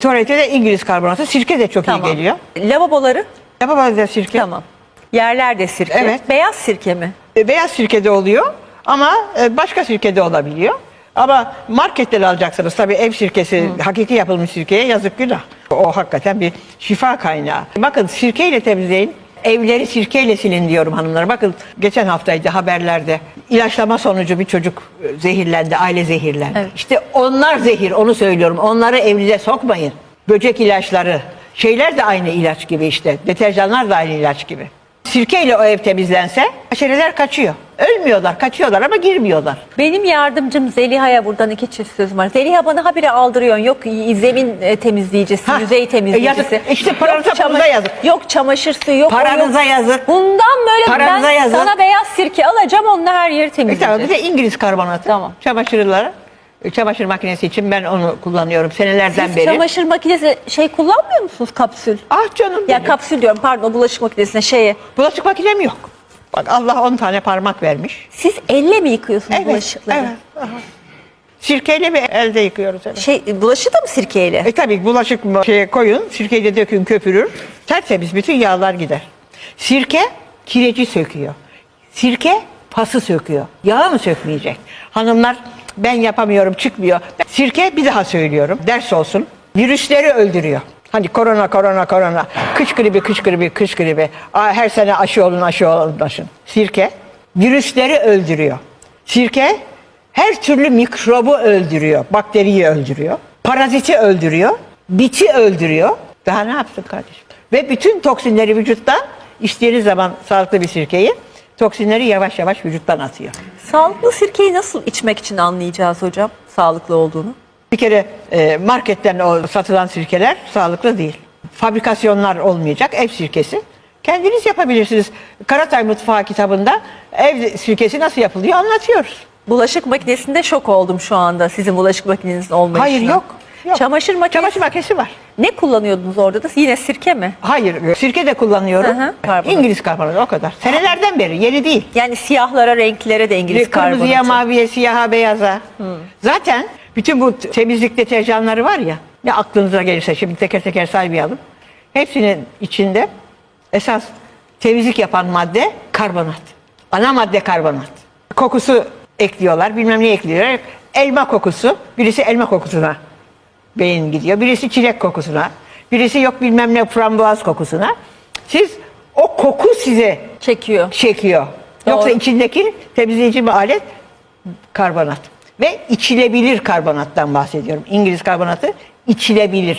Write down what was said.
Tuvalete de İngiliz karbonatı, sirke de çok Tamam. iyi geliyor. Lavaboları? Yapamazlar sirke. Tamam. Yerler de sirke. Evet. Beyaz sirke mi? E, Beyaz sirkede oluyor ama e, başka sirkede olabiliyor. Ama marketten alacaksınız tabii ev sirkesi, hakiki yapılmış sirkeye yazık günah. O hakikaten bir şifa kaynağı. Bakın sirkeyle temizleyin. Evleri sirkeyle silin diyorum hanımlara. Bakın geçen haftaydı haberlerde ilaçlama sonucu bir çocuk e, zehirlendi, aile zehirlendi. Evet. İşte onlar zehir, onu söylüyorum. Onları evinize sokmayın. Böcek ilaçları, şeyler de aynı ilaç gibi işte. Deterjanlar da aynı ilaç gibi. Sirkeyle o ev temizlense haşereler kaçıyor. Ölmüyorlar, kaçıyorlar ama girmiyorlar. Benim yardımcım Zeliha'ya buradan iki çift sözüm var. Zeliha bana habire aldırıyorsun. Yok zemin e, temizleyicisi, Ha, yüzey temizleyicisi. e, yazık. İşte paranıza, çama- yazık. Yok çamaşır suyu, yok o Paranıza yok. yazık. Bundan böyle Paranıza ben yazık. sana beyaz sirke alacağım onunla her yeri E tamam, bir temizleyeceğim. de İngiliz karbonatı. Tamam. Çamaşırları, e, çamaşır makinesi için ben onu kullanıyorum senelerden Siz beri. çamaşır makinesi şey kullanmıyor musunuz kapsül? Ah canım Ya benim. kapsül diyorum pardon bulaşık makinesine şeye. Bulaşık makinem yok. Bak Allah 10 tane parmak vermiş. Siz elle mi yıkıyorsunuz bulaşıkları? evet. aha. Sirkeyle ve elde yıkıyoruz. Evet. Şey bulaşığı da mı sirkeyle? E tabii bulaşık mı- şeye koyun, sirkeyi de dökün köpürür. Tertemiz bütün yağlar gider. Sirke kireci söküyor. Sirke pası söküyor. Yağı mı sökmeyecek? Hanımlar ben yapamıyorum çıkmıyor. Sirke bir daha söylüyorum ders olsun. Virüsleri öldürüyor. Hani korona korona korona. Kış gribi kış gribi kış gribi. Aa, Her sene aşı olun aşı olun aşın. Sirke virüsleri öldürüyor. Sirke her türlü mikrobu öldürüyor. Bakteriyi öldürüyor. Paraziti öldürüyor. Biti öldürüyor. Daha ne yapsın kardeşim? Ve bütün toksinleri vücuttan içtiğiniz zaman sağlıklı bir sirkeyi toksinleri yavaş yavaş vücuttan atıyor. Sağlıklı sirkeyi nasıl içmek için anlayacağız hocam sağlıklı olduğunu? Bir kere e, marketten o satılan sirkeler sağlıklı değil. Fabrikasyonlar olmayacak ev sirkesi. Kendiniz yapabilirsiniz. Karatay Mutfağı kitabında ev sirkesi nasıl yapılıyor anlatıyoruz. Bulaşık makinesinde şok oldum şu anda sizin bulaşık makinenizin olmayışına. Hayır yok. Yok. Çamaşır makinesi. Çamaşır makinesi var. Ne kullanıyordunuz orada da? Yine sirke mi? Hayır, sirke de kullanıyorum. Hı hı. Karbonat. İngiliz karbonatı o kadar. Senelerden beri, yeni değil. Yani siyahlara, renklere de İngiliz Kırmızıya, karbonatı. maviye, siyaha, beyaza. Zaten bütün bu temizlik deterjanları var ya, ne aklınıza gelirse şimdi teker teker saymayalım. Hepsinin içinde esas temizlik yapan madde karbonat. Ana madde karbonat. Kokusu ekliyorlar, bilmem ne ekliyorlar. Elma kokusu, birisi elma kokusuna beyin gidiyor. Birisi çilek kokusuna, birisi yok bilmem ne frambuaz kokusuna. Siz o koku size Çekiyor. çekiyor. Yoksa Doğru. içindeki temizleyici bir alet karbonat. Ve içilebilir karbonattan bahsediyorum. İngiliz karbonatı içilebilir.